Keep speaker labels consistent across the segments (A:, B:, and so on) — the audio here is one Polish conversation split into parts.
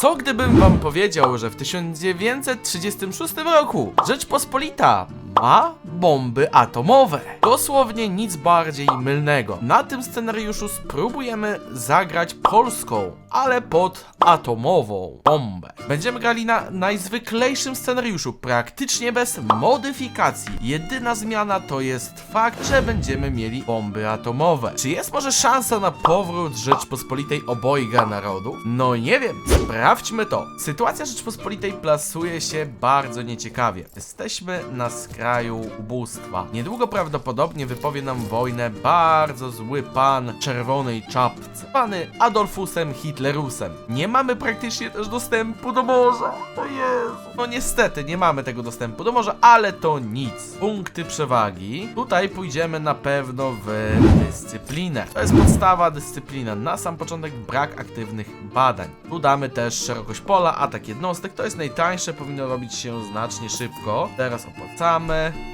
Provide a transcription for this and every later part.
A: Co gdybym wam powiedział, że w 1936 roku Rzeczpospolita ma bomby atomowe? Dosłownie nic bardziej mylnego. Na tym scenariuszu spróbujemy zagrać polską, ale pod atomową bombę. Będziemy grali na najzwyklejszym scenariuszu, praktycznie bez modyfikacji. Jedyna zmiana to jest fakt, że będziemy mieli bomby atomowe. Czy jest może szansa na powrót Rzeczpospolitej obojga narodów? No nie wiem, sprawdźmy to. Sytuacja Rzeczpospolitej plasuje się bardzo nieciekawie. Jesteśmy na skraju ubóstwa. Niedługo prawdopodobnie wypowie nam wojnę bardzo zły pan czerwonej czapce, zwany Adolfusem Hitlerusem. Nie mamy praktycznie też dostępu do morza. To jest. No niestety, nie mamy tego dostępu do morza, ale to nic. Punkty przewagi. Tutaj pójdziemy na pewno w dyscyplinę. To jest podstawa dyscyplina. Na sam początek brak aktywnych badań. Tu damy też szerokość pola, atak jednostek. To jest najtańsze, powinno robić się znacznie szybko. Teraz opłacamy.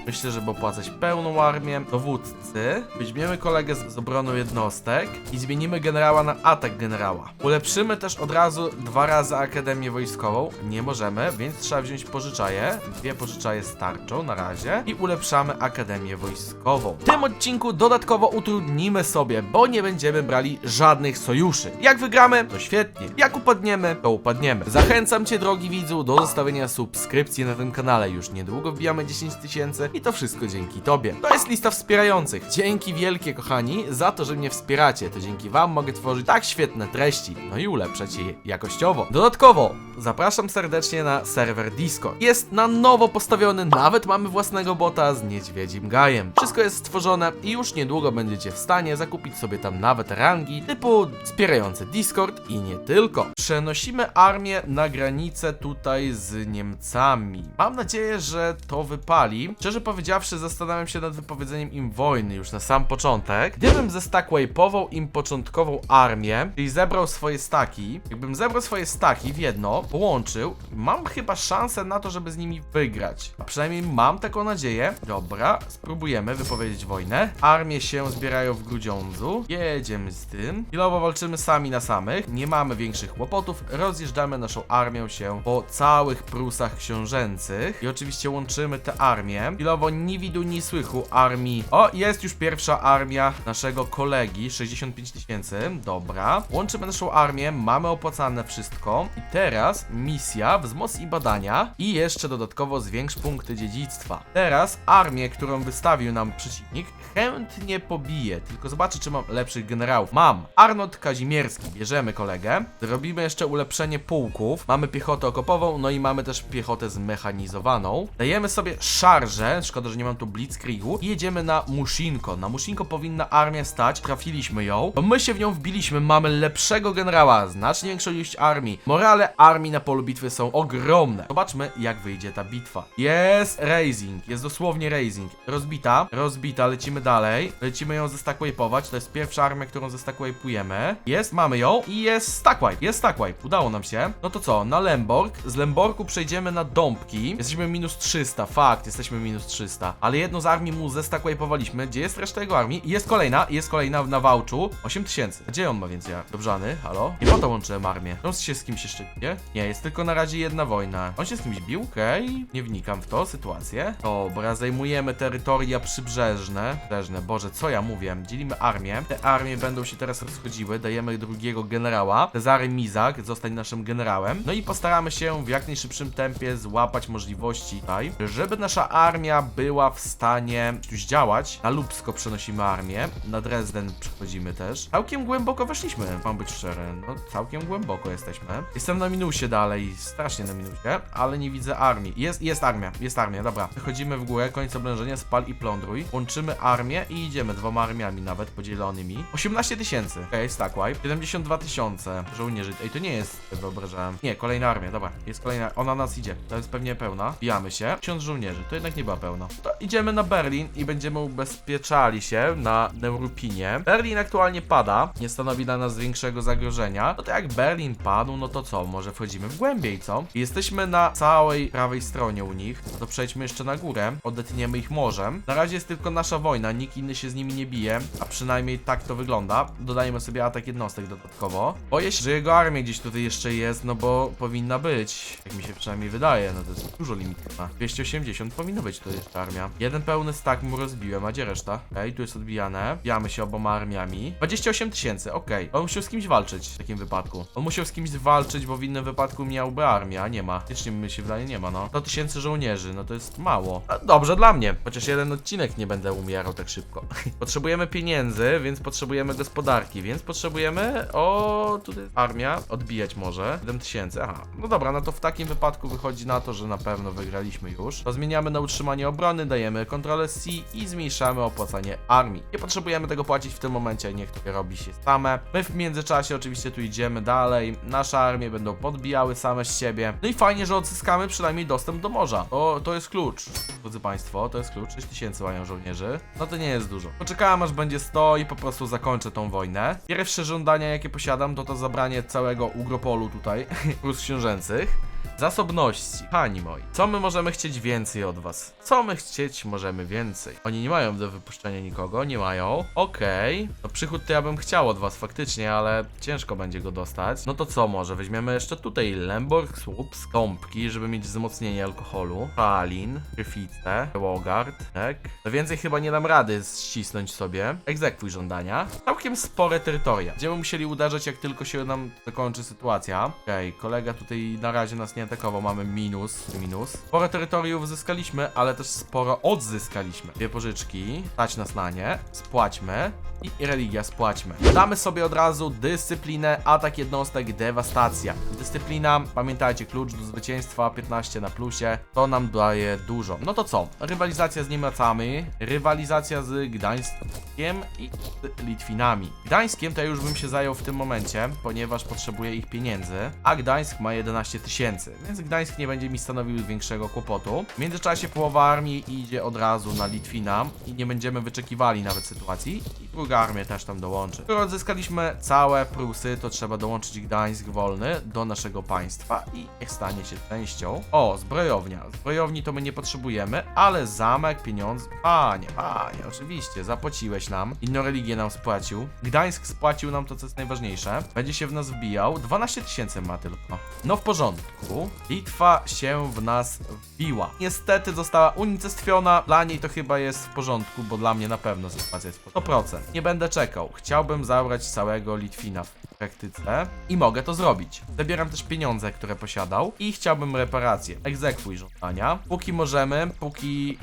A: Myślę, żeby opłacać pełną armię. Dowódcy. Weźmiemy kolegę z, z jednostek i zmienimy generała na atak generała. Ulepszymy też od razu dwa razy Akademię Wojskową. Nie możemy, więc trzeba wziąć pożyczaje. Dwie pożyczaje starczą na razie. I ulepszamy Akademię Wojskową. W tym odcinku dodatkowo utrudnimy sobie, bo nie będziemy brali żadnych sojuszy. Jak wygramy, to świetnie. Jak upadniemy, to upadniemy. Zachęcam Cię, drogi widzu, do zostawienia subskrypcji na tym kanale. Już niedługo wbijamy 10 tysięcy i to wszystko dzięki Tobie. To jest lista wspierających. Dzięki wielkie, kochani, za to, że mnie wspieracie. To dzięki Wam mogę tworzyć tak świetne treści, no i ulepszać je jakościowo. Dodatkowo, zapraszam serdecznie na serwer Discord. Jest na nowo postawiony, nawet mamy własnego bota z niedźwiedzim gajem. Wszystko jest stworzone i już niedługo będziecie w stanie zakupić sobie tam nawet rangi typu wspierające Discord i nie tylko. Przenosimy armię na granicę tutaj z Niemcami. Mam nadzieję, że to wypali. Szczerze powiedziawszy, zastanawiam się nad wypowiedzeniem im wojny już na sam początek. Gdybym zestackwape'ował im początkową armię, czyli zebrał swoje staki, jakbym zebrał swoje staki w jedno, połączył, mam chyba szansę na to, żeby z nimi wygrać. A przynajmniej mam taką nadzieję. Dobra, spróbujemy wypowiedzieć wojnę. Armie się zbierają w Grudziądzu. Jedziemy z tym. Chwilowo walczymy sami na samych. Nie mamy większych kłopotów. Rozjeżdżamy naszą armią się po całych Prusach książęcych. I oczywiście łączymy te armie. Chwilowo ni widu, ni słychu armii. O, jest już pierwsza armia naszego kolegi. 65 tysięcy. Dobra. Łączymy naszą armię. Mamy opłacane wszystko. I teraz misja wzmocnij badania i jeszcze dodatkowo zwiększ punkty dziedzictwa. Teraz armię, którą wystawił nam przeciwnik, chętnie pobije. Tylko zobaczę, czy mam lepszych generałów. Mam. Arnold Kazimierski. Bierzemy kolegę. Zrobimy jeszcze ulepszenie pułków. Mamy piechotę okopową, no i mamy też piechotę zmechanizowaną. Dajemy sobie szarżę. Szkoda, że nie mam tu blitzkriegu. I jedziemy na Mushinko. Na Mushinko powinna armia stać. Trafiliśmy ją. My się w nią wbiliśmy. Mamy lepszego generała. Znacznie większą ilość armii. Morale armii na polu bitwy są ogromne. Zobaczmy, jak wyjdzie ta bitwa. Jest Raising. Jest dosłownie Raising. Rozbita. Rozbita. Lecimy dalej. Lecimy ją zestackwape'ować. To jest pierwsza armia, którą zestackwape'ujemy. Jest, mamy ją. I jest stackwipe. Jest stackwipe. Udało nam się. No to co? Na Lemborg. Z Lemborgu przejdziemy na Dąbki. Jesteśmy minus 300. Fakt, jesteśmy minus 300. Ale jedną z armii mu zestackwape'owaliśmy. Gdzie jest reszta jego armii? I Jest kolejna. Jest kolejna na Wałczu. 8000. Gdzie on ma więcej armii? Dobrzany, halo? Nie po to łączyłem armię. On się z kimś jeszcze bije? Nie, jest tylko na razie jedna wojna. On się z kimś bił? Okej. Nie wnikam w to, sytuację. Dobra, zajmujemy terytoria przybrzeżne. Przybrzeżne, Boże, co ja mówię? Dzielimy armię. Te armie będą się teraz rozchodziły. Dajemy drugiego generała. Cezary Mizak, zostań naszym generałem. No i postaramy się w jak najszybszym tempie złapać możliwości tutaj, żeby nasza armia była w stanie już działać. Na Lubsko przenosimy armię. Na Dresden przechodzimy też. Całkiem głęboko weszliśmy, mam być szczery. No, całkiem głęboko jesteśmy. Jestem na minusie dalej, strasznie na minusie, ale nie widzę armii. Jest, jest armia, jest armia, dobra. Przechodzimy w górę, koniec oblężenia, spal i plądruj. Łączymy armię i idziemy dwoma armiami nawet podzielonymi. 18 tysięcy, okej, okay, stackwipe. 72 tysiące żołnierzy. Ej, to nie jest, wyobrażałem. Nie, kolejna armia, dobra. Jest kolejna, ona nas idzie. To jest pewnie pełna. Bijamy się. 1000 żołnierzy, to jednak nie była pełna. To idziemy na Berlin i będziemy ubezpieczali się na Neurupinie. Berlin aktualnie pada, nie stanowi dla nas większego zagrożenia. No to jak Berlin padł, no to co? Może wchodzimy w głębiej, co? Jesteśmy na całej prawej stronie u nich. No to przejdźmy jeszcze na górę, odetniemy ich morzem. Na razie jest tylko nasza wojna, nikt inny się z nimi nie bije, a przynajmniej tak to wygląda. Dodajmy sobie atak jednostek dodatkowo. Boję się, że jego armia gdzieś tutaj jeszcze jest, no bo powinna być. Jak mi się przynajmniej wydaje, no to jest dużo limitów. ma. 280 powinno być to jeszcze armia. Jeden pełny stack mu rozbiłem, a gdzie reszta? Okej, tu jest odbijane. Bijamy się oboma armiami. 28 tysięcy, okej. On musiał z kimś walczyć w takim wypadku. On musiał z kimś walczyć, bo w innym wypadku miałby armię, a nie ma. Faktycznie mi się wydaje, nie ma, no. 100 tysięcy żołnierzy, no to jest mało. A dobrze dla mnie, chociaż jeden odcinek nie będę umierał tak szybko. potrzebujemy pieniędzy, więc potrzebujemy gospodarki, więc potrzebujemy... O, tutaj armia, odbijać może. 7 tysięcy, aha. No dobra, no to w takim wypadku wychodzi na to, że na pewno wygraliśmy już. To zmieniamy na utrzymanie obrony, dajemy Ctrl C i zmniejszamy opłacanie armii. Nie potrzebujemy tego płacić w tym momencie, niech to robi się same. My w międzyczasie oczywiście tu idziemy dalej. Nasze armie będą podbijały same z siebie. No i fajnie, że odzyskamy przynajmniej dostęp do morza. To, to jest klucz, drodzy Państwo, to jest klucz. 6 tysięcy mają żołnierzy. No to nie jest dużo. Poczekałem aż będzie 100 i po prostu zakończę tą wojnę. Pierwsze żądania jakie posiadam to to zabranie całego Ugropolu tutaj, plus książęcych. Zasobności. Pani moi, co my możemy chcieć więcej od was? Co my chcieć możemy więcej? Oni nie mają do wypuszczenia nikogo, nie mają. Okej. No przychód to ja bym chciał od was faktycznie, ale ciężko będzie go dostać. No to co może? Weźmiemy jeszcze tutaj Lemborg, Słup, Skąpki, żeby mieć wzmocnienie alkoholu. Palin, Gryfice, Wogard, tak? No więcej chyba nie dam rady ścisnąć sobie. Egzekwuj żądania. Całkiem spore terytoria. Będziemy musieli uderzać, jak tylko się nam zakończy sytuacja. Okej, kolega tutaj na razie nas nie atakował, mamy minus, minus. Sporo terytoriów zyskaliśmy, ale też sporo odzyskaliśmy. Dwie pożyczki, stać nas na nie, spłaćmy i religia spłaćmy. Damy sobie od razu dyscyplinę, atak jednostek, dewastacja. Dyscyplina, pamiętajcie, klucz do zwycięstwa 15 na plusie, to nam daje dużo. No to co? Rywalizacja z Niemcami, rywalizacja z Gdańskiem i z Litwinami. Gdańskiem to ja już bym się zajął w tym momencie, ponieważ potrzebuję ich pieniędzy, a Gdańsk ma 11 tysięcy, więc Gdańsk nie będzie mi stanowił większego kłopotu. W międzyczasie połowa armii idzie od razu na Litwina i nie będziemy wyczekiwali nawet sytuacji i druga armia też tam dołączy. Skoro odzyskaliśmy całe Prusy, to trzeba dołączyć Gdańsk wolny do naszego państwa i niech stanie się częścią. O, zbrojownia. Zbrojowni to my nie potrzebujemy, ale zamek, pieniądze. Panie, panie, oczywiście, zapłaciłeś nam. Inną religię nam spłacił. Gdańsk spłacił nam to, co jest najważniejsze. Będzie się w nas wbijał. 12 tysięcy ma tylko. No w porządku. Litwa się w nas wbiła. Niestety została unicestwiona. Dla niej to chyba jest w porządku, bo dla mnie na pewno sytuacja jest w porządku. 100%. Nie będę czekał. Chciałbym zabrać całego Litwina praktyce i mogę to zrobić. Zabieram też pieniądze, które posiadał i chciałbym reparacje. Egzekwuj żądania. Póki możemy, póki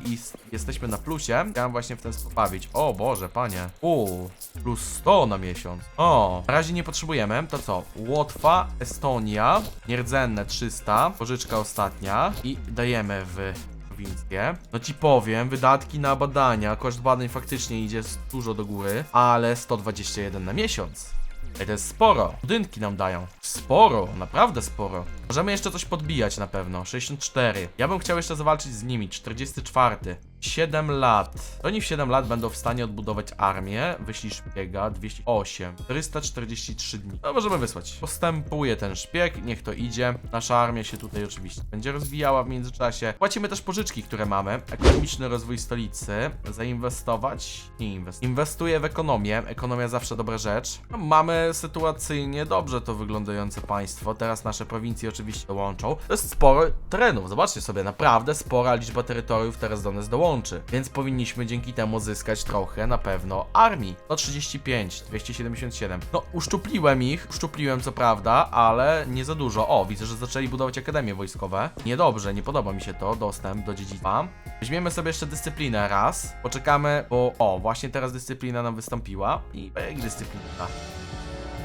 A: jesteśmy na plusie, chciałem właśnie w ten sposób bawić. O Boże, panie. Uuu, plus 100 na miesiąc. O, na razie nie potrzebujemy. To co? Łotwa, Estonia, nierdzenne 300, pożyczka ostatnia i dajemy w prowincję. No ci powiem, wydatki na badania, koszt badań faktycznie idzie dużo do góry, ale 121 na miesiąc. Ej, to jest sporo. Budynki nam dają. Sporo, naprawdę sporo. Możemy jeszcze coś podbijać na pewno. 64. Ja bym chciał jeszcze zawalczyć z nimi. 44. 7 lat. Oni w 7 lat będą w stanie odbudować armię. Wyślij szpiega. 208. 443 dni. No możemy wysłać. Postępuje ten szpieg. Niech to idzie. Nasza armia się tutaj oczywiście będzie rozwijała w międzyczasie. Płacimy też pożyczki, które mamy. Ekonomiczny rozwój stolicy. Zainwestować. Nie inwestuję. Inwestuję w ekonomię. Ekonomia zawsze dobra rzecz. No, mamy sytuacyjnie dobrze to wyglądające państwo. Teraz nasze prowincje oczywiście dołączą. To jest sporo terenów. Zobaczcie sobie, naprawdę spora liczba terytoriów teraz do nas dołączy. Więc powinniśmy dzięki temu zyskać trochę na pewno armii. 135, 277. No, uszczupliłem ich. Uszczupliłem co prawda, ale nie za dużo. O, widzę, że zaczęli budować akademie wojskowe. Niedobrze, nie podoba mi się to. Dostęp do dziedzictwa. Weźmiemy sobie jeszcze dyscyplinę raz. Poczekamy, bo o, właśnie teraz dyscyplina nam wystąpiła. I jak dyscyplina?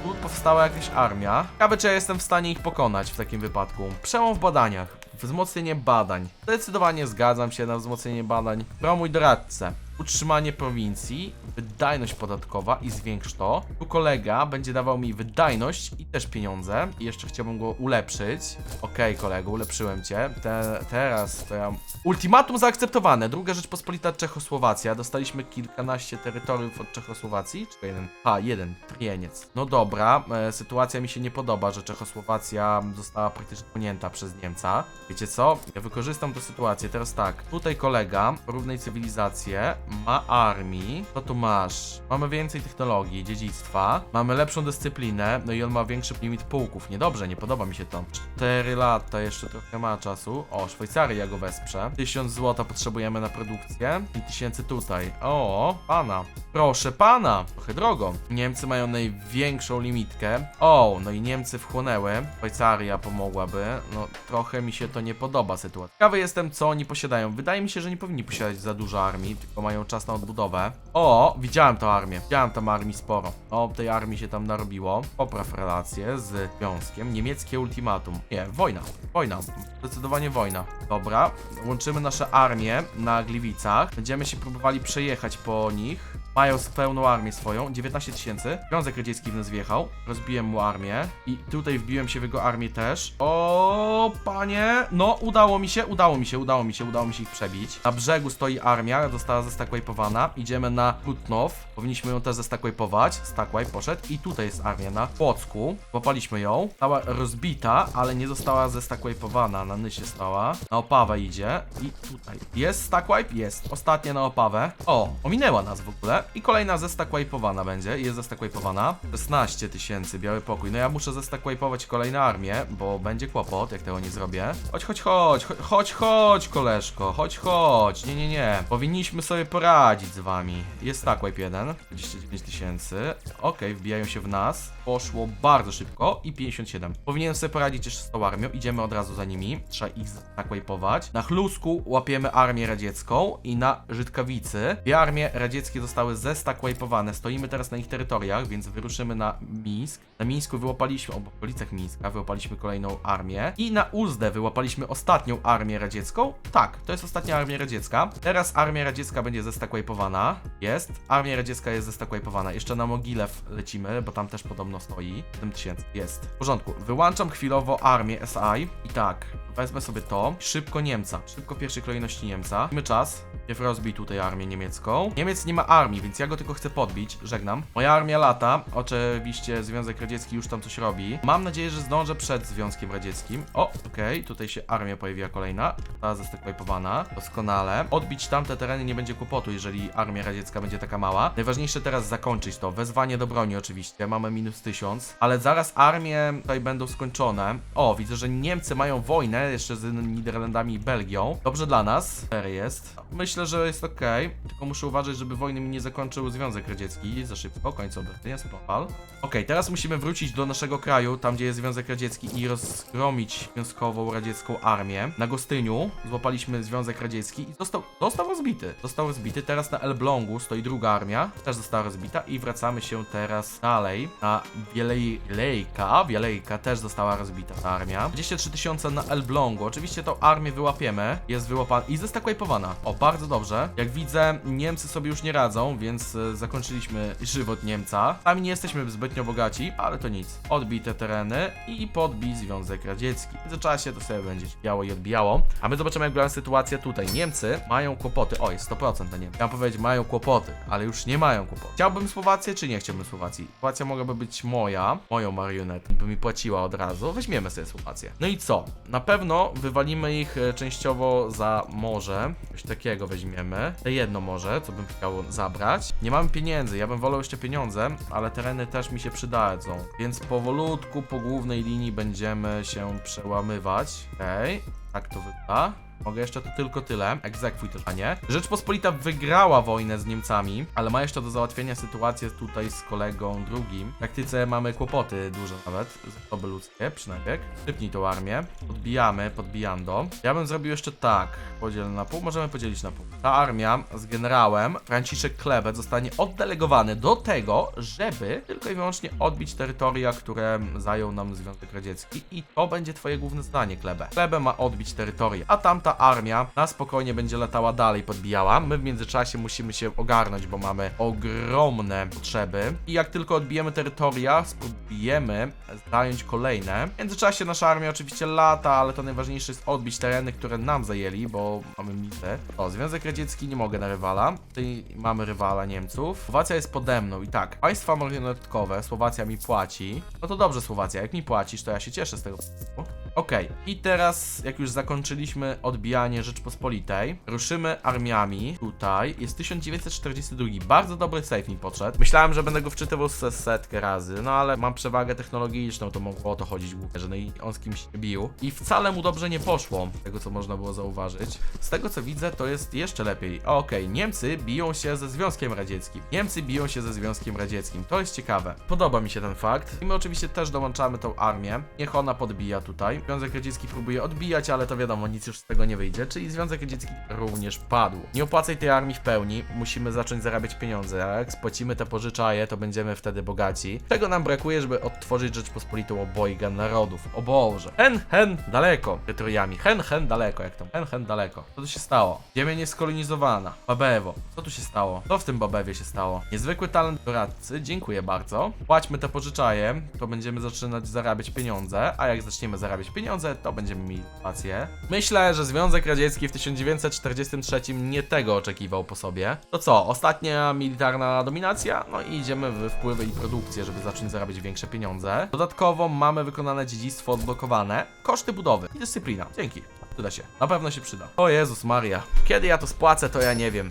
A: Tu powstała jakaś armia. Ciekawe, czy ja jestem w stanie ich pokonać w takim wypadku. Przełom w badaniach. Wzmocnienie badań. Zdecydowanie zgadzam się na wzmocnienie badań. Promuj doradcę. Utrzymanie prowincji, wydajność podatkowa i zwiększ to. Tu kolega będzie dawał mi wydajność i też pieniądze. I jeszcze chciałbym go ulepszyć. Okej, kolego, ulepszyłem cię. Te, teraz to ja... Ultimatum zaakceptowane. Druga Rzeczpospolita Czechosłowacja. Dostaliśmy kilkanaście terytoriów od Czechosłowacji. Czy jeden? A, jeden. Trieniec. No dobra, e, sytuacja mi się nie podoba, że Czechosłowacja została praktycznie ponięta przez Niemca. Wiecie co? Ja wykorzystam tę sytuację. Teraz tak. Tutaj kolega, porównaj cywilizację, ma armii. Co tu masz? Mamy więcej technologii, dziedzictwa. Mamy lepszą dyscyplinę, no i on ma większy limit pułków. Niedobrze, nie podoba mi się to. 4 lata, jeszcze trochę ma czasu. O, Szwajcaria go wesprze. 1000 złota potrzebujemy na produkcję. 5000 tutaj. O, pana. Proszę pana. Trochę drogo. Niemcy mają największą limitkę. O, no i Niemcy wchłonęły. Szwajcaria pomogłaby. No, trochę mi się to nie podoba sytuacja. Ciekawy jestem, co oni posiadają. Wydaje mi się, że nie powinni posiadać za dużo armii, tylko mają czas na odbudowę. O, widziałem tą armię. Widziałem tam armii sporo. O, tej armii się tam narobiło. Popraw relacje z związkiem. Niemieckie ultimatum. Nie, wojna. Wojna. Zdecydowanie wojna. Dobra, łączymy nasze armie na Gliwicach. Będziemy się próbowali przejechać po nich. Mają pełną armię swoją, 19 tysięcy. Związek Radziecki w nas wjechał, rozbiłem mu armię i tutaj wbiłem się w jego armię też. O, panie, no udało mi się, udało mi się, udało mi się, udało mi się ich przebić. Na brzegu stoi armia, została zestackwipowana. Idziemy na Kutnow, powinniśmy ją też zestackwipować. Stackwipe poszedł i tutaj jest armia na Płocku. Łapaliśmy ją, stała rozbita, ale nie została zestackwipowana, na Nysie stała. Na Opawę idzie i tutaj. Jest stackwipe? Jest. Ostatnia na Opawę. O, ominęła nas w ogóle i kolejna zestackwipowana będzie. Jest zestackwipowana. 16 tysięcy, biały pokój. No ja muszę zestackwipować kolejne armię, bo będzie kłopot, jak tego nie zrobię. Chodź, chodź, chodź, chodź, chodź, koleżko, chodź, chodź. Nie, nie, nie. Powinniśmy sobie poradzić z wami. Jest stackwipe jeden, 29 tysięcy. Okej, wbijają się w nas. Poszło bardzo szybko i 57. Powinienem sobie poradzić jeszcze z tą armią. Idziemy od razu za nimi. Trzeba ich zestackwipować. Na Chlusku łapiemy armię radziecką i na Żydkowicy. Dwie armie radzieckie zostały zestackwipowane. Stoimy teraz na ich terytoriach, więc wyruszymy na Mińsk. Na Mińsku wyłapaliśmy, o, w okolicach Mińska wyłapaliśmy kolejną armię. I na Uzdę wyłapaliśmy ostatnią armię radziecką. Tak, to jest ostatnia armia radziecka. Teraz armia radziecka będzie zestackwipowana. Jest. Armia radziecka jest zestackwipowana. Jeszcze na Mogilew lecimy, bo tam też podobno stoi. 7 tysięcy. Jest. W porządku. Wyłączam chwilowo armię SI. I tak, wezmę sobie to. Szybko Niemca. Szybko pierwszej kolejności Niemca. Mamy czas. Pierw rozbij tutaj armię niemiecką. Niemiec nie ma armii, więc ja go tylko chcę podbić. Żegnam. Moja armia lata. Oczywiście Związek Radziecki już tam coś robi. Mam nadzieję, że zdążę przed Związkiem Radzieckim. O, okej. Tutaj się armia pojawiła kolejna. Ta zestackwipowana. Doskonale. Odbić tamte tereny nie będzie kłopotu, jeżeli armia radziecka będzie taka mała. Najważniejsze teraz zakończyć to. Wezwanie do broni oczywiście. Mamy minus 1000. Ale zaraz armie tutaj będą skończone. O, widzę, że Niemcy mają wojnę jeszcze z Niderlandami i Belgią. Dobrze dla nas. Jest. Myślę, że jest ok. Tylko muszę uważać, żeby wojny mi nie zakończył Związek Radziecki za szybko. Końcu obrony, spokal. Ok, teraz musimy wrócić do naszego kraju, tam gdzie jest Związek Radziecki i rozgromić związkową radziecką armię. Na Gostyniu złapaliśmy Związek Radziecki i został, został rozbity. Został rozbity. Teraz na Elblągu stoi druga armia, też została rozbita i wracamy się teraz dalej na Wielejka. Wielejka też została rozbita ta armia. 23 tysiące na Elblągu. Oczywiście tą armię wyłapiemy. Jest wyłapana i zestackwipowana. O, bardzo dobrze. Jak widzę, Niemcy sobie już nie radzą, więc e, zakończyliśmy żywot Niemca. Sami nie jesteśmy zbytnio bogaci, ale to nic. Odbite tereny i podbij Związek Radziecki. W międzyczasie to sobie będzie biało i odbijało. A my zobaczymy, jak wygląda sytuacja tutaj. Niemcy mają kłopoty. O, jest 100% na Niemcy. Chciałem powiedzieć, mają kłopoty, ale już nie mają kłopotów. Chciałbym Słowację, czy nie chciałbym Słowacji? Słowacja mogłaby być moja, moją marionetką, by mi płaciła od razu. Weźmiemy sobie Słowację. No i co? Na pewno wywalimy ich e, częściowo za morze. Coś takiego weźmiemy. Te jedno morze, co bym chciał zabrać. Nie mamy pieniędzy, ja bym wolał jeszcze pieniądze, ale tereny też mi się przydadzą. Więc powolutku po głównej linii będziemy się przełamywać. Okej, tak to wygląda. Mogę jeszcze to tylko tyle. Egzekwuj to, a nie. Rzeczpospolita wygrała wojnę z Niemcami, ale ma jeszcze do załatwienia sytuację tutaj z kolegą drugim. W taktyce mamy kłopoty duże nawet, zasoby ludzkie, przynajmniej. Szybnij tą armię. Podbijamy, podbijando. Ja bym zrobił jeszcze tak. Podziel na pół, możemy podzielić na pół. Ta armia z generałem Franciszek Klebet zostanie oddelegowany do tego, żeby tylko i wyłącznie odbić terytoria, które zajął nam Związek Radziecki i to będzie twoje główne zdanie, Klebe. Klebe ma odbić terytoria, a tamte tamta armia na spokojnie będzie latała dalej, podbijała. My w międzyczasie musimy się ogarnąć, bo mamy ogromne potrzeby. I jak tylko odbijemy terytoria, spróbujemy zająć kolejne. W międzyczasie nasza armia oczywiście lata, ale to najważniejsze jest odbić tereny, które nam zajęli, bo mamy mitę. O, Związek Radziecki nie mogę na rywala. Tutaj mamy rywala Niemców. Słowacja jest pode mną i tak, państwa marionetkowe, Słowacja mi płaci. No to dobrze, Słowacja, jak mi płacisz, to ja się cieszę z tego. Okej, i teraz, jak już zakończyliśmy odbijanie Rzeczpospolitej, ruszymy armiami. Tutaj jest 1942. Bardzo dobry save mi podszedł. Myślałem, że będę go wczytywał setkę razy, no ale mam przewagę technologiczną, to mogło o to chodzić głupie, że no i on z kimś bił. I wcale mu dobrze nie poszło, tego co można było zauważyć. Z tego co widzę, to jest jeszcze lepiej. Okej, Niemcy biją się ze Związkiem Radzieckim. Niemcy biją się ze Związkiem Radzieckim. To jest ciekawe. Podoba mi się ten fakt. I my oczywiście też dołączamy tą armię. Niech ona podbija tutaj. Związek Radziecki próbuje odbijać, ale to wiadomo, nic już z tego nie wyjdzie. Czyli Związek Radziecki również padł. Nie opłacaj tej armii w pełni. Musimy zacząć zarabiać pieniądze. Jak spłacimy te pożyczaje, to będziemy wtedy bogaci. Czego nam brakuje, żeby odtworzyć Rzeczpospolitą obojga narodów? O Boże. Hen, hen, daleko. Terytoriami. Hen, hen, daleko. Jak tam? Hen, hen, daleko. Co tu się stało? Ziemia nieskolonizowana. Babewo. Co tu się stało? Co w tym Babewie się stało? Niezwykły talent doradcy. Dziękuję bardzo. Płaćmy te pożyczaje. To będziemy zaczynać zarabiać pieniądze. A jak zaczniemy zarabiać pieniądze, to będziemy mieli inflację. Myślę, że Związek Radziecki w 1943 nie tego oczekiwał po sobie. To co? Ostatnia militarna dominacja? No i idziemy w wpływy i produkcję, żeby zacząć zarabiać większe pieniądze. Dodatkowo mamy wykonane dziedzictwo odblokowane. Koszty budowy i dyscyplina. Dzięki. Przyda się. Na pewno się przyda. O Jezus Maria. Kiedy ja to spłacę, to ja nie wiem.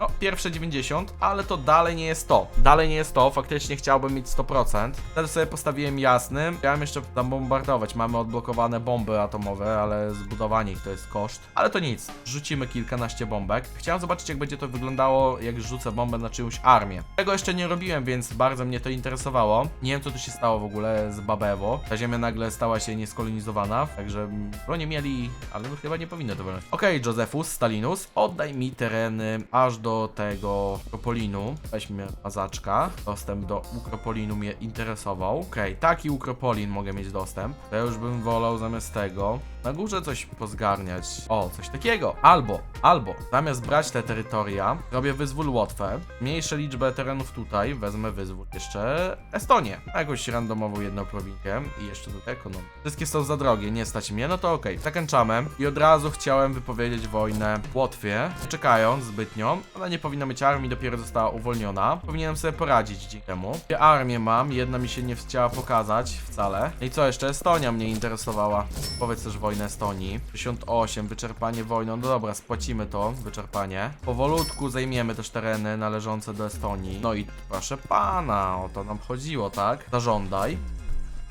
A: No, pierwsze 90, ale to dalej nie jest to. Dalej nie jest to, faktycznie chciałbym mieć 100%. Wtedy sobie postawiłem jasnym. Chciałem jeszcze tam bombardować. Mamy odblokowane bomby atomowe, ale zbudowanie ich to jest koszt. Ale to nic. Rzucimy kilkanaście bombek. Chciałem zobaczyć, jak będzie to wyglądało, jak rzucę bombę na czyjąś armię. Tego jeszcze nie robiłem, więc bardzo mnie to interesowało. Nie wiem, co tu się stało w ogóle z Babewo. Ta ziemia nagle stała się nieskolonizowana, także bronie mieli, ale no chyba nie powinno to wyglądać. Okej, Josephus, Stalinus, oddaj mi tereny aż do tego Ukropolinu. Weźmy mazaczka. Dostęp do Ukropolinu mnie interesował. Okej, taki Ukropolin mogę mieć dostęp. To ja już bym wolał zamiast tego na górze coś pozgarniać. O, coś takiego. Albo, albo, zamiast brać te terytoria, robię wyzwól Łotwę. Mniejszę liczbę terenów tutaj, wezmę wyzwól jeszcze Estonię. Jakąś randomową jedną prowincję i jeszcze do ekonom. Wszystkie są za drogie, nie stać mnie, no to okej. Zakończamy. I od razu chciałem wypowiedzieć wojnę Łotwie, czekając zbytnio. Ona nie powinna mieć armii, dopiero została uwolniona. Powinienem sobie poradzić dzięki temu. Armię mam, jedna mi się nie chciała pokazać wcale. No I co jeszcze? Estonia mnie interesowała. Powiedz też wojnę Estonii. 68, wyczerpanie wojną. No dobra, spłacimy to, wyczerpanie. Powolutku zajmiemy też tereny należące do Estonii. No i proszę pana, o to nam chodziło, tak? Zażądaj.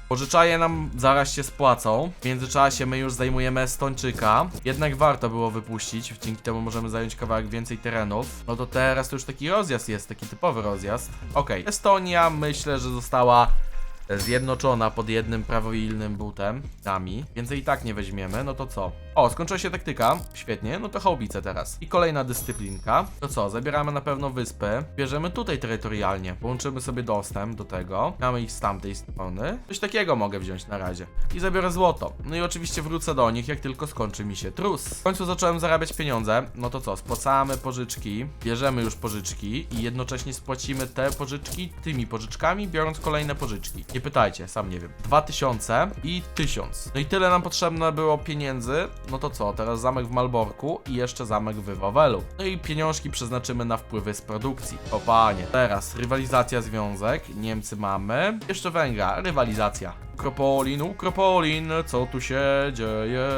A: Pożyczaje nam zaraz się spłacą. W międzyczasie my już zajmujemy Estończyka. Jednak warto było wypuścić, dzięki temu możemy zająć kawałek więcej terenów. No to teraz to już taki rozjazd jest, taki typowy rozjazd. Okej, Estonia myślę, że została zjednoczona pod jednym prawowilnym butem nami, więc i tak nie weźmiemy, no to co? O, skończyła się taktyka, świetnie, no to haubice teraz. I kolejna dyscyplinka. To co, zabieramy na pewno wyspy, bierzemy tutaj terytorialnie, połączymy sobie dostęp do tego, mamy ich z tamtej strony. Coś takiego mogę wziąć na razie. I zabiorę złoto. No i oczywiście wrócę do nich, jak tylko skończy mi się trus. W końcu zacząłem zarabiać pieniądze, no to co, spłacamy pożyczki, bierzemy już pożyczki i jednocześnie spłacimy te pożyczki tymi pożyczkami, biorąc kolejne pożyczki. Nie pytajcie, sam nie wiem. 2000 i 1000. No i tyle nam potrzebne było pieniędzy. No to co, teraz zamek w Malborku i jeszcze zamek w Wawelu. No i pieniążki przeznaczymy na wpływy z produkcji. O panie. Teraz rywalizacja związek. Niemcy mamy. Jeszcze Węgra. Rywalizacja. Ukropolin, Ukropolin, co tu się dzieje?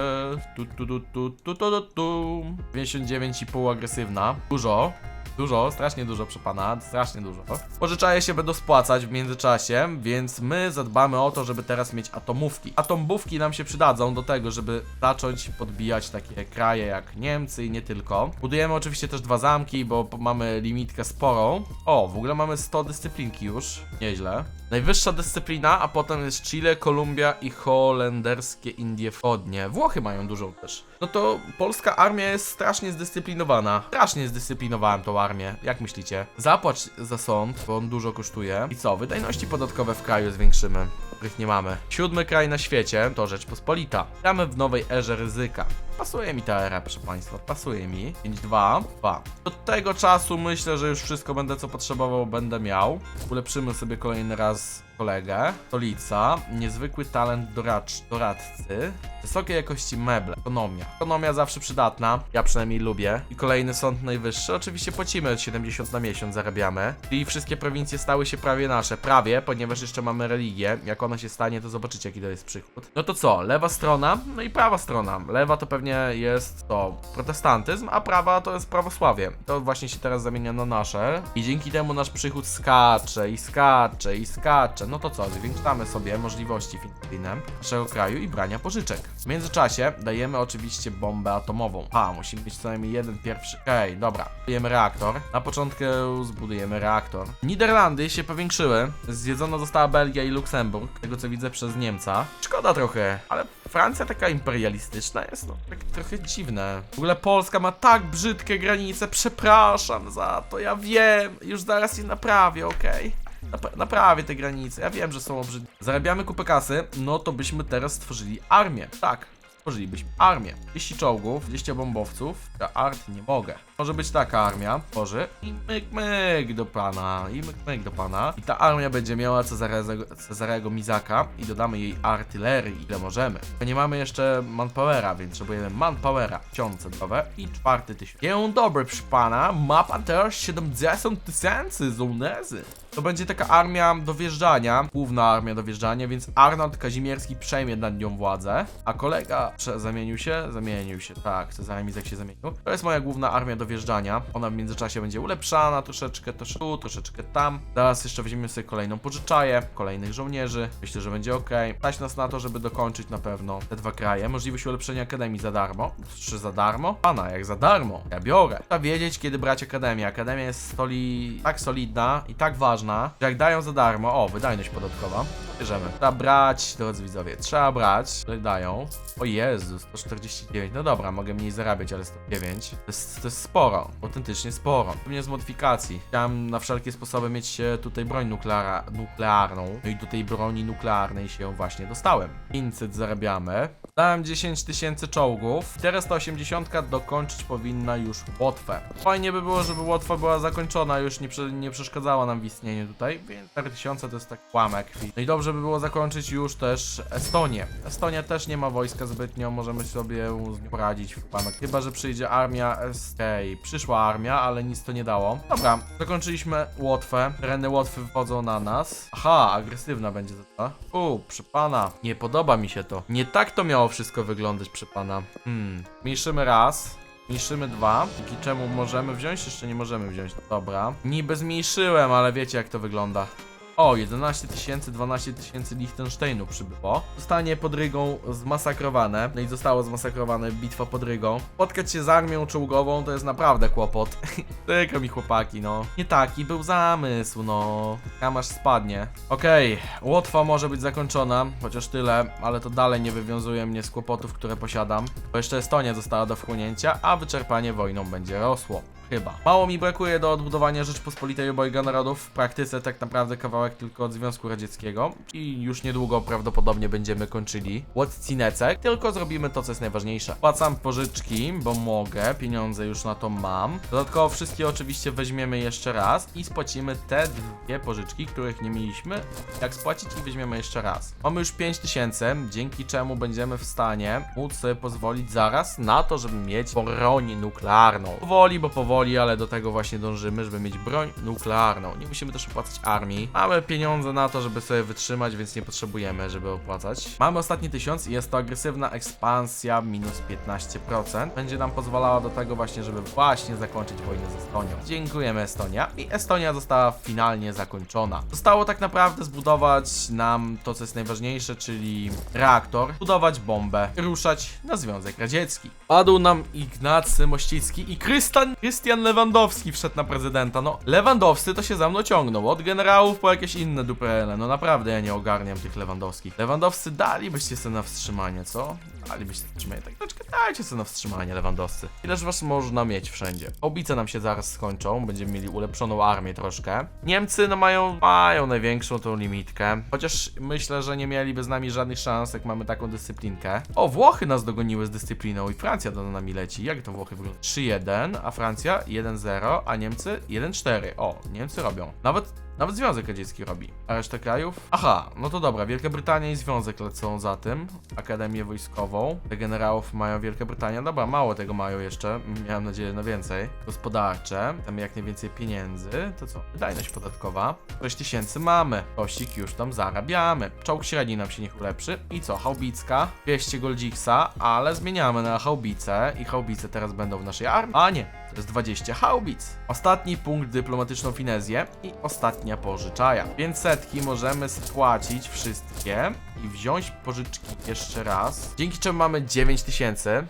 A: Tu, tu, tu, tu, tu, tu, tu, tu. 59,5 agresywna. Dużo. Dużo, strasznie dużo przepana, strasznie dużo. Pożyczaje się będą spłacać w międzyczasie, więc my zadbamy o to, żeby teraz mieć atomówki. Atomówki nam się przydadzą do tego, żeby zacząć podbijać takie kraje jak Niemcy i nie tylko. Budujemy oczywiście też dwa zamki, bo mamy limitkę sporą. O, w ogóle mamy 100 dyscyplinki już, nieźle. Najwyższa dyscyplina, a potem jest Chile, Kolumbia i holenderskie Indie Wschodnie. Włochy mają dużą też. No to polska armia jest strasznie zdyscyplinowana. Strasznie zdyscyplinowałem tą armię. Jak myślicie? Zapłać za sąd, bo on dużo kosztuje. I co? Wydajności podatkowe w kraju zwiększymy, których nie mamy. Siódmy kraj na świecie to Rzeczpospolita. Gramy w nowej erze ryzyka. pasuje mi ta era, proszę państwa, pasuje mi. 5-2, 2. Do tego czasu myślę, że już wszystko będę co potrzebował, będę miał. Ulepszymy sobie kolejny raz kolegę. Stolica, niezwykły talent doracz, doradcy, wysokiej jakości meble, ekonomia. Ekonomia zawsze przydatna, ja przynajmniej lubię. I kolejny sąd najwyższy, oczywiście płacimy 70 na miesiąc, zarabiamy. I wszystkie prowincje stały się prawie nasze, prawie, ponieważ jeszcze mamy religię. Jak ona się stanie, to zobaczycie jaki to jest przychód. No to co, lewa strona, no i prawa strona. Lewa to pewnie jest to protestantyzm, a prawa to jest prawosławie. To właśnie się teraz zamienia na nasze. I dzięki temu nasz przychód skacze i skacze i skacze. No to co, zwiększamy sobie możliwości financyjne naszego kraju i brania pożyczek. W międzyczasie dajemy oczywiście bombę atomową. A, musimy mieć co najmniej jeden pierwszy. Okej, dobra. Budujemy reaktor. Na początku zbudujemy reaktor. Niderlandy się powiększyły. Zjedzona została Belgia i Luksemburg. Tego co widzę przez Niemca. Szkoda trochę, ale Francja taka imperialistyczna jest, no tak trochę dziwne. W ogóle Polska ma tak brzydkie granice, przepraszam za to, ja wiem, już zaraz je naprawię, okej? Nap- naprawię te granice, ja wiem, że są obrzydliwe. Zarabiamy kupę kasy, no to byśmy teraz stworzyli armię, tak. Stworzylibyśmy armię. 30 czołgów, 20 bombowców. Ja art nie mogę. Może być taka armia. Tworzy. I myk myk do pana. I myk myk do pana. I ta armia będzie miała Cezarego, Cezarego Mizaka. I dodamy jej artylerii, ile możemy. Nie mamy jeszcze manpowera, więc potrzebujemy manpowera. Tysiące nowe. I czwarty tysiąc. Dzień dobry, proszę pana. Mapa też 70 tysięcy żołnierzy. To będzie taka armia do wjeżdżania, główna armia do wjeżdżania, więc Arnold Kazimierski przejmie nad nią władzę, a kolega zamienił się, zamienił się, tak, Cezary Mizek się zamienił. To jest moja główna armia do wjeżdżania, ona w międzyczasie będzie ulepszana troszeczkę, troszeczkę tu, troszeczkę tam. Teraz jeszcze weźmiemy sobie kolejną pożyczaję, kolejnych żołnierzy, myślę, że będzie ok. Stać nas na to, żeby dokończyć na pewno te dwa kraje. Możliwość ulepszenia Akademii za darmo. Czy za darmo? Pana, jak za darmo. Ja biorę. Trzeba wiedzieć, kiedy brać Akademię. Akademia jest stoli tak solidna i tak ważna, że jak dają za darmo, o, wydajność podatkowa, bierzemy. Trzeba brać, drodzy widzowie, trzeba brać, ile dają. O Jezu, 149, no dobra, mogę mniej zarabiać, ale 109. To jest, to jest sporo, autentycznie sporo. Pewnie z modyfikacji. Chciałem na wszelkie sposoby mieć tutaj broń nukleara, nuklearną, no i do tej broni nuklearnej się właśnie dostałem. 500 zarabiamy. Dałem 10 tysięcy czołgów. Teraz ta 80 dokończyć powinna już Łotwę. Fajnie by było, żeby Łotwa była zakończona, już nie, nie przeszkadzała nam w istnieniu tutaj, więc 4000 to jest tak kłamek. No i dobrze by było zakończyć już też Estonię. Estonia też nie ma wojska zbytnio, możemy sobie poradzić w kłamek. Chyba, że przyjdzie armia SK. Przyszła armia, ale nic to nie dało. Dobra, zakończyliśmy Łotwę. Tereny Łotwy wchodzą na nas. Aha, agresywna będzie to. U, przy pana. Nie podoba mi się to. Nie tak to miało wszystko wyglądać przy pana. Hmm. Mniejszymy raz. Zmniejszymy dwa, dzięki czemu możemy wziąć, jeszcze nie możemy wziąć. Dobra. Niby zmniejszyłem, ale wiecie jak to wygląda. O, 11 tysięcy, 12 tysięcy Liechtensteinu przybyło. Zostanie pod Rygą zmasakrowane. No i zostało zmasakrowane bitwa pod Rygą. Spotkać się z armią czołgową to jest naprawdę kłopot. Tylko mi chłopaki, no. Nie taki był zamysł, no. Kamasz spadnie. Okej, Łotwa może być zakończona, chociaż tyle, ale to dalej nie wywiązuje mnie z kłopotów, które posiadam. Bo jeszcze Estonia została do wchłonięcia, a wyczerpanie wojną będzie rosło. Chyba. Mało mi brakuje do odbudowania Rzeczpospolitej obojga narodów. W praktyce tak naprawdę kawałek tylko od Związku Radzieckiego. I już niedługo prawdopodobnie będziemy kończyli odcinecek. Tylko zrobimy to, co jest najważniejsze. Płacam pożyczki, bo mogę. Pieniądze już na to mam. Dodatkowo wszystkie oczywiście weźmiemy jeszcze raz i spłacimy te dwie pożyczki, których nie mieliśmy. Jak spłacić i weźmiemy jeszcze raz. Mamy już 5000, dzięki czemu będziemy w stanie móc sobie pozwolić zaraz na to, żeby mieć broń nuklearną. Powoli, bo powoli, ale do tego właśnie dążymy, żeby mieć broń nuklearną. Nie musimy też opłacać armii. Mamy pieniądze na to, żeby sobie wytrzymać, więc nie potrzebujemy, żeby opłacać. Mamy ostatni tysiąc i jest to agresywna ekspansja minus 15%. Będzie nam pozwalała do tego właśnie, żeby właśnie zakończyć wojnę z Estonią. Dziękujemy Estonia. I Estonia została finalnie zakończona. Zostało tak naprawdę zbudować nam to, co jest najważniejsze, czyli reaktor, budować bombę, ruszać na Związek Radziecki. Padł nam Ignacy Mościcki i Krystan, Krystian Lewandowski wszedł na prezydenta. No, Lewandowscy to się za mną ciągną. Od generałów po jakieś inne duprele. No naprawdę ja nie ogarniam tych Lewandowskich. Lewandowscy dalibyście sobie na wstrzymanie, co? Dalibyście wstrzymanie. Tak troszkę dajcie sobie na wstrzymanie Lewandowscy. Ileż was można mieć wszędzie. Obice nam się zaraz skończą, będziemy mieli ulepszoną armię troszkę. Niemcy no mają, mają największą tą limitkę, chociaż myślę, że nie mieliby z nami żadnych szans, jak mamy taką dyscyplinkę. O, Włochy nas dogoniły z dyscypliną i Francja do nami leci. Jak to Włochy wygląda? 3-1, a Francja 1-0, a Niemcy 1-4. O, Niemcy robią. Nawet nawet Związek Radziecki robi. A reszta krajów? Aha, no to dobra. Wielka Brytania i Związek lecą za tym. Akademię Wojskową. Te generałów mają Wielka Brytania. Dobra, mało tego mają jeszcze. Miałem nadzieję na więcej. Gospodarcze. Tam jak najwięcej pieniędzy. To co? Wydajność podatkowa. 6 tysięcy mamy. Kosik już tam zarabiamy. Czołg średni nam się niech ulepszy. I co? Haubicka. 200 Goldziksa, ale zmieniamy na haubice. I haubice teraz będą w naszej armii. A nie, to jest 20 haubic. Ostatni punkt dyplomatyczną finezję i ostatnia pożyczaja. Więc setki możemy spłacić wszystkie i wziąć pożyczki jeszcze raz. Dzięki czemu mamy 9000.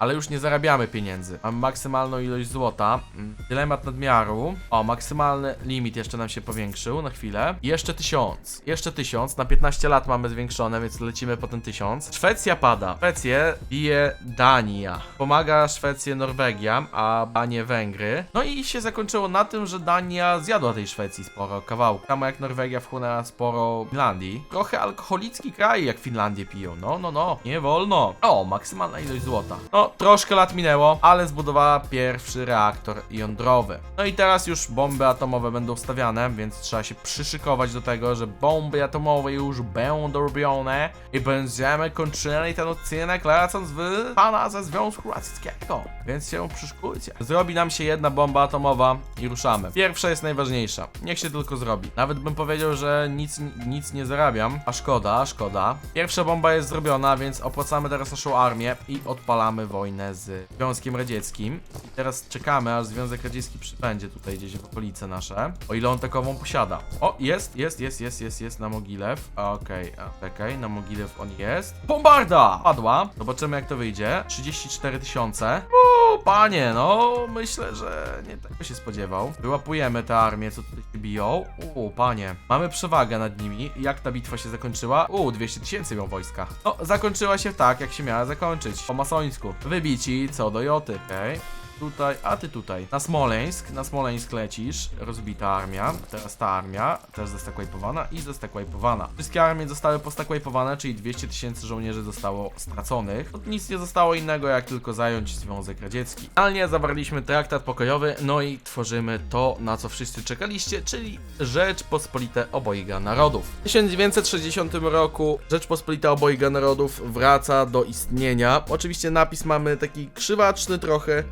A: Ale już nie zarabiamy pieniędzy. Mamy maksymalną ilość złota. Mm, Dylemat nadmiaru. O, maksymalny limit jeszcze nam się powiększył na chwilę. Jeszcze 1000. Jeszcze 1000. Na 15 lat mamy zwiększone, więc lecimy po ten 1000. Szwecja pada. Szwecję bije Dania. Pomaga Szwecję Norwegia, a Danie Węgry. No i się zakończyło na tym, że Dania zjadła tej Szwecji sporo kawałków. Samo jak Norwegia wchłonęła sporo Finlandii. Trochę alkoholicki kraj jak Finlandię piją. No, no, no. Nie wolno. O, maksymalna ilość złota. No, troszkę lat minęło, ale zbudowała pierwszy reaktor jądrowy. No i teraz już bomby atomowe będą stawiane, więc trzeba się przyszykować do tego, że bomby atomowe już będą robione i będziemy kończyli ten odcinek lecąc w pana ze Związku Radzieckiego. Więc się przyszykujcie. Zrobi nam się jedna bomba atomowa i ruszamy. Pierwsza jest najważniejsza. Niech się tylko zrobi. Nawet bym powiedział, że nic, nic nie zarabiam, a szkoda, szkoda. Pierwsza bomba jest zrobiona, więc opłacamy teraz naszą armię i odpalamy wojnę z Związkiem Radzieckim. I teraz czekamy, aż Związek Radziecki przybędzie tutaj gdzieś w okolice nasze. O ile on takową posiada. O, jest, jest, jest, jest, jest, jest na Mogilew. Okej, czekaj, na Mogilew on jest. Bombarda! Padła. Zobaczymy jak to wyjdzie. 34 tysiące. Uuu, panie, no myślę, że nie tego się spodziewał. Wyłapujemy te armie, co tutaj się biją. Uuu, panie. Mamy przewagę nad nimi. Jak ta bitwa się zakończyła? Uuu, 200 tysięcy miał wojska. No, zakończyła się tak, jak się miała zakończyć. Po masońsku. Wybici co do Joty. Okej. Tutaj, a ty tutaj. Na Smoleńsk, na Smoleńsk lecisz. Rozbita armia. Teraz ta armia też zestakwajpowana i zestakwajpowana. Wszystkie armie zostały postakwajpowane, czyli 200 tysięcy żołnierzy zostało straconych. Nic nie zostało innego, jak tylko zająć Związek Radziecki. Finalnie zawarliśmy traktat pokojowy, no i tworzymy to, na co wszyscy czekaliście, czyli Rzeczpospolite Obojga Narodów. W 1960 roku Rzeczpospolita Obojga Narodów wraca do istnienia. Oczywiście napis mamy taki krzywaczny trochę,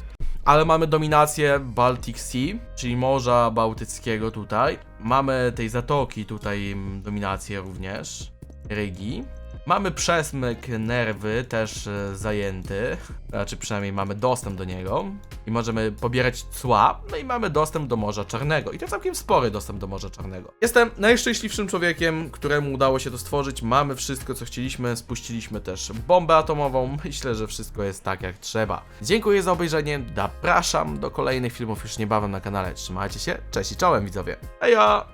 A: ale mamy dominację Baltic Sea, czyli Morza Bałtyckiego tutaj. Mamy tej zatoki tutaj mm, dominację również. Rygi. Mamy przesmyk nerwy też e, zajęty, znaczy przynajmniej mamy dostęp do niego. I możemy pobierać cła, no i mamy dostęp do Morza Czarnego. I to całkiem spory dostęp do Morza Czarnego. Jestem najszczęśliwszym człowiekiem, któremu udało się to stworzyć, mamy wszystko co chcieliśmy, spuściliśmy też bombę atomową, myślę, że wszystko jest tak jak trzeba. Dziękuję za obejrzenie, zapraszam do kolejnych filmów już niebawem na kanale, trzymajcie się, cześć i czołem widzowie, heja!